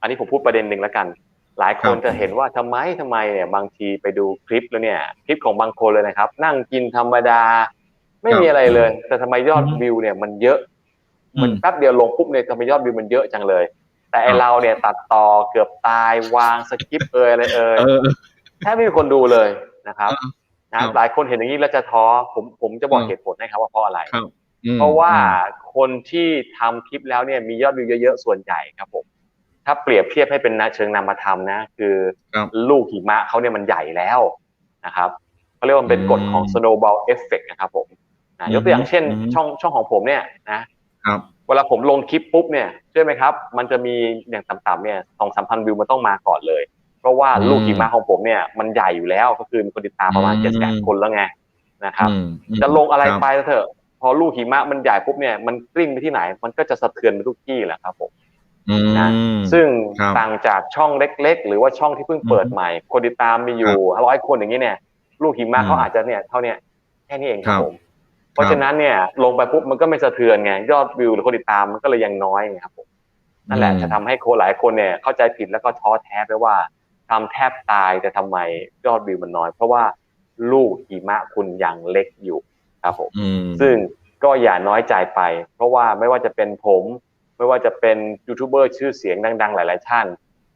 อันนี้ผมพูดประเด็นหนึ่งแล้วกัน หลายคนครับจะเห็นว่าทำไมทำไมเนี่ยบางทีไปดูคลิปแล้วเนี่ยคลิปของบางคนเลยนะครับ นั่งกินธรรมดา ไม่มีอะไรเลย แต่ทำไมยอดอืมวิวเนี่ยมันเยอะอืมมันแป๊บเดียวลงปุ๊บเนี่ยทำไมยอดวิวมันเยอะจังเลย แต่ไอครับเราเนี่ยตัดต่อเกือบตายวางสคริปต์เอยอะไรเอยเออแทบไม่มีคนดูเลยนะครับครันะบหลายคนเห็นอย่างนี้แล้วจะท้อผมผมจะบอกอืมเหตุผลให้ครับว่าเพราะอะไรครับอืมเพราะว่าคนที่ทำคลิปแล้วเนี่ยมียอดวิวเยอะๆส่วนใหญ่ครับผม ถ้าเปรียบเทียบให้เป็นนะเชิงนามธรรมนะ คือครับลูกหิมะเขาเนี่ยมันใหญ่แล้วนะครับเขาเรียกว่ามันเป็นกฎของอืม snowball effect นะครับผมนะอืมยกตัวอย่างเช่นอืมช่องช่องของผมเนี่ยนะครับเวลาผมลงคลิปปุ๊บเนี่ยเชื่อไหมครับ มันจะมีอย่างต่ำๆเนี่ยสองสามพันวิวมันต้องมาก่อนเลย เพราะว่าอืมลูกหิมะของผมเนี่ยมันใหญ่อยู่แล้วก็คือมีคนติดตามประมาณอืมเจ็ดแสนคนแล้วไงนะครับอืมอืมจะลงอะไรคบไปก็เถอะ พอลูกหิมะมันใหญ่ปุ๊บเนี่ยมันกลิ้งไปที่ไหน มันก็จะสะเทือนไปทุกที่แหละครับผมอืม นะซึ่งครับต่างจากช่องเล็ก ๆ หรือว่าช่องที่เพิ่งเปิดอืมใหม่ คนติดตามมีอยู่ร้อยคนอย่างนี้เนี่ย ลูกหิมะอืมเขาอาจจะเนี่ยเท่าเนี้ยแค่นี้เองครัครับบผมเพราะฉะนั้นเนี่ยลงไปปุ๊บมันก็ไม่สะเทือนไงยอดวิวหรือคนติดตามมันก็เลยยังน้อยไงครับผมนั่นแหละอืมจะทำให้คนหลายคนเนี่ยเข้าใจผิดแล้วก็ท้อแท้ไปว่าทำแทบตายแต่ทำไมยอดวิวมันน้อย เพราะว่าลูกหิมะคุณยังเล็กอยู่ครับผมอืมซึ่งก็อย่าน้อยใจไป เพราะว่าไม่ว่าจะเป็นผม ไม่ว่าจะเป็นยูทูบเบอร์ชื่อเสียงดัง ๆ หลาย ๆ ท่าน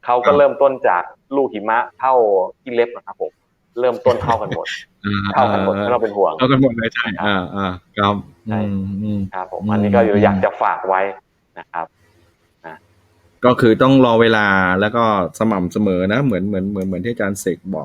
เขาก็ครับเริ่มต้นจากลูกหิมะเท่าที่เล็บนะครับผมเริ่มต้นเท่ากันหมดเท่ากันหมดไม่ต้องเป็นห่วงเท่ากันหมดเลยใช่อ่าอ่าครับใช่อืมอืมครับผมอืมอันนี้ก็อยากจะฝากไว้นะครับก็คือต้องรอเวลาแล้วก็สม่ำเสมอนะ เหมือนเหมือนเหมือนเหมือนที่อาจารย์เสกบอก